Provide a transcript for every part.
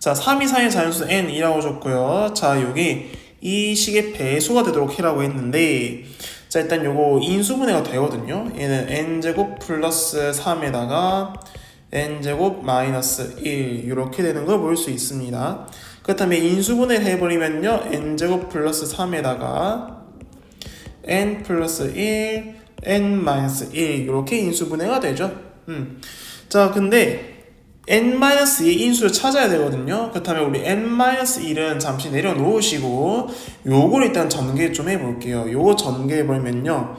자, 3 이상의 자연수 n이라고 줬고요. 자, 여기 이 식의 배수가 되도록 해라고 했는데 자, 일단 요거 인수분해가 되거든요. 얘는 n제곱 플러스 3에다가 n제곱 마이너스 1 이렇게 되는 걸 볼 수 있습니다. 그렇다면 인수분해를 해버리면요. n제곱 플러스 3에다가 n 플러스 1, n 마이너스 1 이렇게 인수분해가 되죠. 음. 자, 근데 n-2의 인수를 찾아야 되거든요. 그렇다면 우리 n-1은 잠시 내려놓으시고 요걸 일단 전개 좀 해볼게요. 요거 전개해보면요.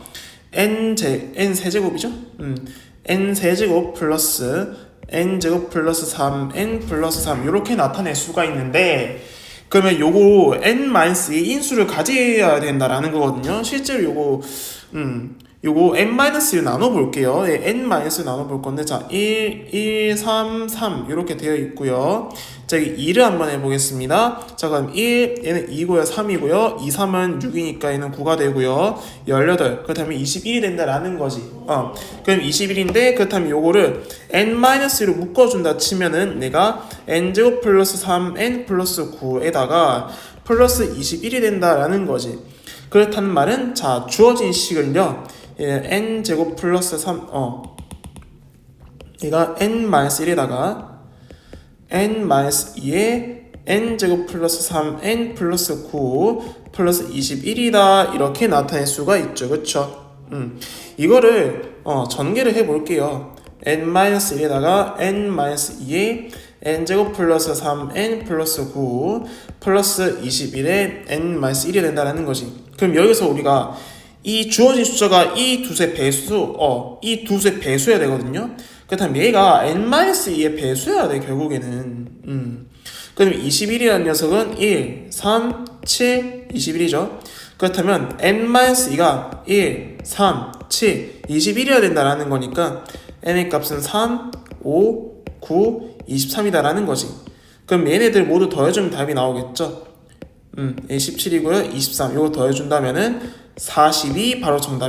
n 제 n 세제곱이죠? 음, n 세제곱 플러스 n 제곱 플러스 3, n 플러스 3 이렇게 나타낼 수가 있는데 그러면 요거 n-의 인수를 가져야 된다라는 거거든요. 실제로 요거 음 요거 n-를 나눠 볼게요. 예, n-를 나눠 볼 건데 자, 1 1 3 3 이렇게 되어 있고요. 자, 여기 2를 한번 해 보겠습니다. 자, 그럼 1 얘는 2고요. 3이고요. 2 3은 6이니까 얘는 9가 되고요. 18. 그렇다면 21이 된다라는 거지. 어. 그럼 21인데 그렇다면 요거를 n-로 묶어 준다 치면은 내가 n제곱 플러스 3 n 플러스 9에다가 플러스 21이 된다라는 거지. 그렇다는 말은 자, 주어진 식을요. 예, n 제곱 플러스 3 어. 얘가 n 마이너스 1에다가 n 마이너스 2에 n 제곱 플러스 3 n 플러스 9 플러스 21이다. 이렇게 나타낼 수가 있죠. 그쵸? 음. 이거를 어 전개를 해 볼게요. n 마이너스 1에다가 n 마이너스 2에 n 제곱 플러스 3 n 플러스 9 플러스 21에 n 마이너스 1이 된다는 거지. 그럼 여기서 우리가 이 주어진 숫자가 이 두세 배수, 어, 이 두세 배수여야 되거든요. 그렇다면 얘가 n-2의 배수여야 돼, 결국에는. 음. 그럼 21이라는 녀석은 1, 3, 7, 21이죠. 그렇다면 n-2가 1, 3, 7, 21이어야 된다라는 거니까 n의 값은 3, 5, 9, 23이다라는 거지. 그럼 얘네들 모두 더해주면 답이 나오겠죠. 음, 17이고요. 23. 이거 더해준다면은 42 바로 정답.